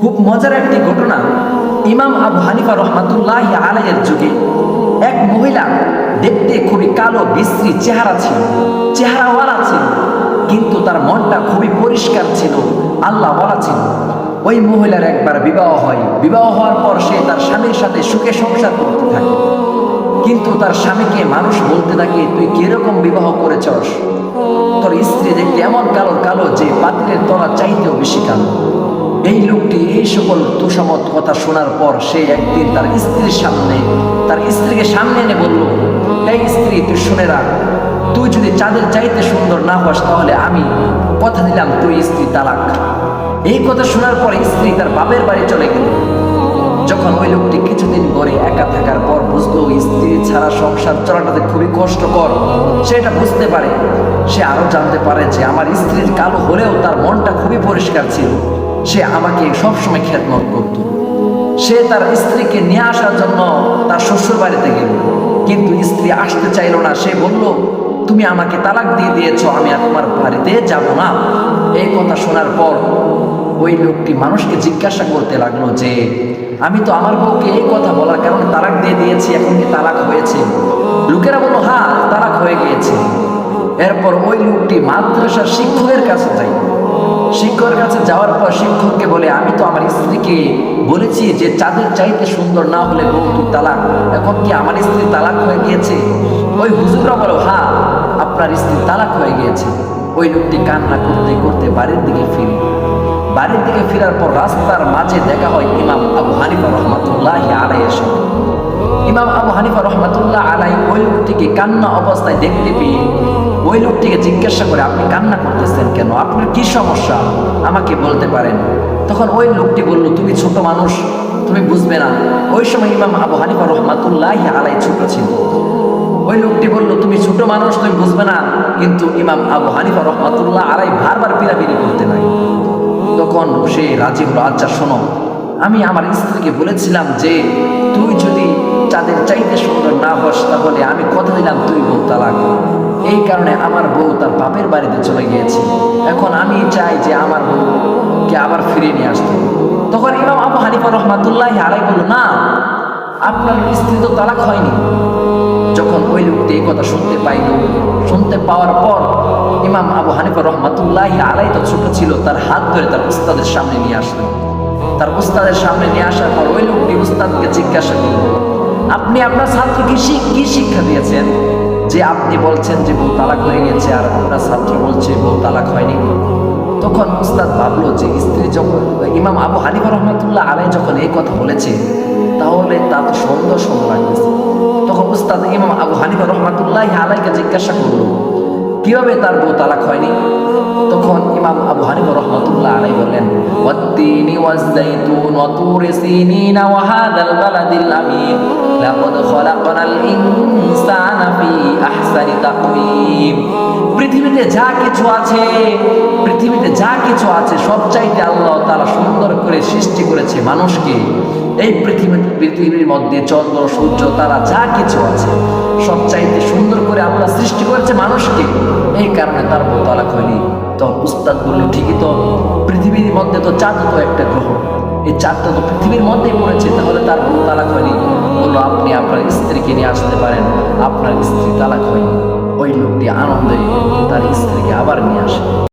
খুব মজার একটি ঘটনা। ইমাম আবু হানিফা রহমাতুল্লাহ আলাইয়ের যুগে এক মহিলা দেখতে খুবই কালো, বিশ্রী চেহারা ছিল। চেহারাওয়ালা ছিল, কিন্তু তার মনটা খুবই পরিষ্কার ছিল আল্লাহওয়ালা ছিল। ওই মহিলার একবার বিবাহ হয়। বিবাহ হওয়ার পর সে তার স্বামীর সাথে সুখে সংসার করতে থাকে। কিন্তু তার স্বামীকে মানুষ বলতে থাকে, তুই কীরকম বিবাহ করেছস? তোর স্ত্রী দেখতে এমন কালো কালো, যে পাত্রের তলা চাইতেও বেশি কালো। এই লোকটি এই সকল তুষামত কথা শোনার পর সে একদিন তার স্ত্রীর সামনে, তার স্ত্রীকে সামনে এনে বলল, এই স্ত্রী, তুই শুনে রাখ। তুই যদি চাঁদের চাইতে সুন্দর না হস, তাহলে আমি কথা দিলাম তুই স্ত্রী তালাক। এই কথা শোনার পর স্ত্রী তার বাপের বাড়ি চলে গেল। যখন ওই লোকটি কিছুদিন পরে একা থাকার পর বুঝলো, স্ত্রী ছাড়া সংসার চলাটাতে খুবই কষ্টকর। সে এটা বুঝতে পারে। সে আরও জানতে পারে যে আমার স্ত্রীর কালো হলেও তার মনটা খুবই পরিষ্কার ছিল। সে আমাকে সবসময় খেদমত করত। সে তার স্ত্রীকে নিয়ে আসার জন্য তার শ্বশুর বাড়িতে গেল। কিন্তু স্ত্রী আসতে চাইলো না। সে বলল, তুমি আমাকে তালাক দিয়ে দিয়েছ, আমি আর তোমার বাড়িতে যাব না। এই কথা শোনার পর ওই লোকটি মানুষকে জিজ্ঞাসা করতে লাগল যে, আমি তো আমার বউকে এই কথা বলার কারণে তালাক দিয়ে দিয়েছি, এখন কি তালাক হয়েছে? লোকেরা বলল হ্যাঁ তালাক হয়ে গিয়েছে। এরপর ওই লোকটি মাদ্রাসার শিক্ষকের কাছে যায় শিক্ষকের কাছে যাওয়ার পর শিক্ষককে বলে, আমি তো আমার স্ত্রীকে বলেছি যে চাঁদের চাইতে সুন্দর না হলে বউ তালাক। এখন কি আমার স্ত্রী তালাক হয়ে গিয়েছে? ওই হুজুররা বলো হ্যাঁ আপনার স্ত্রী তালাক হয়ে গিয়েছে। ওই লোকটি কান্না করতে করতে বাড়ির দিকে ফিরে বাড়ির দিকে ফেরার পর রাস্তার মাঝে দেখা হয় ইমাম আবু হানিফা রহমাতুল্লাহ আলাইয়ের সাথে ইমাম আবু হানিফা রহমাতুল্লাহ আলাই ওই লোকটিকে কান্না অবস্থায় দেখতে পেয়ে ওই লোকটিকে জিজ্ঞাসা করে, আপনি কান্না করতেছেন কেন? আপনার কি সমস্যা? আমাকে বলতে পারেন। তখন ওই লোকটি বলল, তুমি ছোট মানুষ, তুমি বুঝবে না। ওই সময় ইমাম আবু হানিফা রহমাতুল্লাহ আলাই ছোট ছিল। ওই লোকটি বলল, তুমি ছোট মানুষ, তুমি বুঝবে না। কিন্তু ইমাম আবু হানিফা রহমাতুল্লাহ আলাই বারবার পিরাপিরি করতে লাগে তখন সে রাজি হলো আচ্ছা শোনো, আমি আমার স্ত্রীকে বলেছিলাম যে, তুই যদি চাঁদের চাইতে সুন্দর না হস, তাহলে আমি কথা দিলাম তুই বউ তালাক। এই কারণে আমার বউ তার বাপের বাড়িতে চলে গিয়েছে। এখন আমি চাই যে আমার বউকে আবার ফিরিয়ে নিয়ে আসতে। তখন ইমাম আবু হানিফা রহমাতুল্লাহ আলাই বলল, না, আপনার স্ত্রী তো তালাক হয়নি। যখন ওই লোকটি এই কথা শুনতে পাইল, শুনতে পাওয়ার পর ইমাম আবু হানিফা রহমাতুল্লাহ আলাই তো ছোট ছিল, তার হাত ধরে তার উস্তাদের সামনে নিয়ে আসলো তার উস্তাদের সামনে নিয়ে আসার পর ওই লোকটি উস্তাদকে জিজ্ঞাসা করল আপনি আপনার ছাত্রকে কি শিক্ষা দিয়েছেন? যে আপনি বলছেন যে বউ তালাক হয়ে গেছে আর আপনার ছাত্র বলছে বউ তালাক হয়নি। তখন উস্তাদ ভাবলো যে স্ত্রী যখন ইমাম আবু হানিফা রহমাতুল্লাহ আলাই যখন এই কথা বলেছে, তাহলে তা তো সুন্দর সুন্দর লাগতেছে। তখন উস্তাদ ইমাম আবু হানিফা রহমাতুল্লাহ আলাইকে জিজ্ঞাসা করল, কীভাবে তার বউ তালাক হয়নি? তখন ইমাম আবু হানিফা আলাই ওয়াজ্জাইতুন ওয়া তুরি সিনিনা ওয়া হাদাল বালাদিল আমিন। লাকাদ খলাকনাল ইনসানা ফি আহসানি তাকওয়িম। পৃথিবীতে যা কিছু আছে, পৃথিবীতে যা কিছু আছে সব চাইতে আল্লাহ তাআলা সুন্দর করে সৃষ্টি করেছে মানুষকে। এই পৃথিবী, পৃথিবীর মধ্যে চন্দ্র, সূর্য, তারা যা কিছু আছে সব চাইতে সুন্দর করে আল্লাহ সৃষ্টি করেছে মানুষকে। এই কারণে তার বউ তালাক হয়নি তো উস্তাদ বলল, ঠিকই তো, পৃথিবীর মধ্যে তো চাঁদ তো একটা গ্রহ। এই চাঁদটা তো পৃথিবীর মধ্যেই পড়েছে, তাহলে তার কোনো তালাক হয়নি। বলল, আপনি আপনার স্ত্রীকে নিয়ে আসতে পারেন, আপনার স্ত্রী তালাক হয়নি। ওই লোকটি আনন্দে তার স্ত্রীকে আবার নিয়ে আসে।